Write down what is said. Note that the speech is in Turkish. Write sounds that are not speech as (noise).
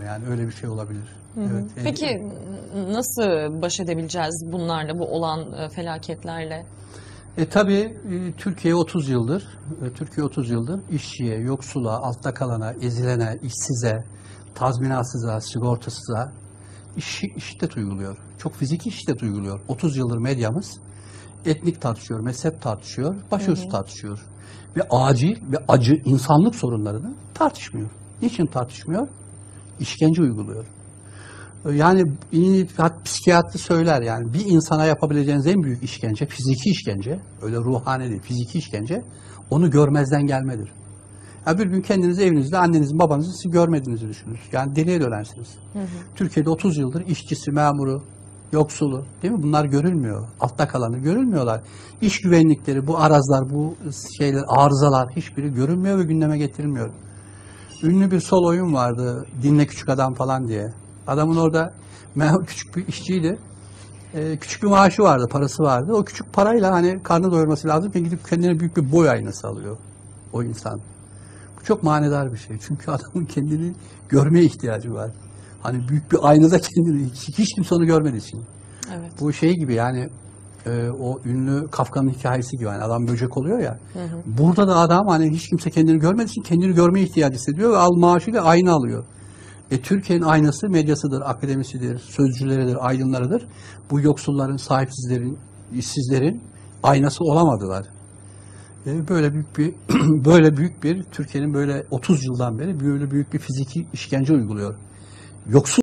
Yani öyle bir şey olabilir. Hı hı. Evet. Peki nasıl baş edebileceğiz bunlarla, bu olan e, felaketlerle? E tabii e, Türkiye 30 yıldır, e, Türkiye 30 yıldır işçiye, yoksula, altta kalana, ezilene, işsize, tazminatsıza, sigortasıza iş, şiddet uyguluyor. Çok fiziki şiddet uyguluyor. 30 yıldır medyamız etnik tartışıyor, mezhep tartışıyor, başörtüsü tartışıyor. Ve acil ve acı insanlık sorunlarını tartışmıyor. Niçin tartışmıyor? İşkence uyguluyor. Yani psikiyatri söyler yani bir insana yapabileceğiniz en büyük işkence fiziki işkence. Öyle ruhani değil, fiziki işkence. Onu görmezden gelmedir. Ya bir gün kendiniz evinizde annenizin babanızın sizi görmediğinizi düşünün. Yani deliye dönersiniz. Türkiye'de 30 yıldır işçisi, memuru, yoksulu değil mi? Bunlar görülmüyor. Altta kalanı görülmüyorlar. İş güvenlikleri, bu arazlar, bu şeyler, arızalar hiçbiri görülmüyor ve gündeme getirilmiyor. Ünlü bir sol oyun vardı. Dinle Küçük Adam falan diye. Adamın orada (laughs) küçük bir işçiydi. Ee, küçük bir maaşı vardı, parası vardı. O küçük parayla hani karnı doyurması lazım. Gidip kendine büyük bir boy aynası alıyor o insan. Bu çok manidar bir şey. Çünkü (laughs) adamın kendini görmeye ihtiyacı var. Hani büyük bir aynada kendini, hiç, hiç kimse onu görmediği için. Evet. Bu şey gibi yani e, o ünlü Kafka'nın hikayesi gibi yani adam böcek oluyor ya. Burada da adam hani hiç kimse kendini görmediği için kendini görmeye ihtiyacı hissediyor ve al maaşıyla ayna alıyor. E, Türkiye'nin aynası medyasıdır, akademisidir, sözcüleridir, aydınlarıdır. Bu yoksulların, sahipsizlerin, işsizlerin aynası olamadılar. E, böyle büyük bir (clears throat) böyle büyük bir Türkiye'nin böyle 30 yıldan beri böyle büyük bir fiziki işkence uyguluyor. Yoksul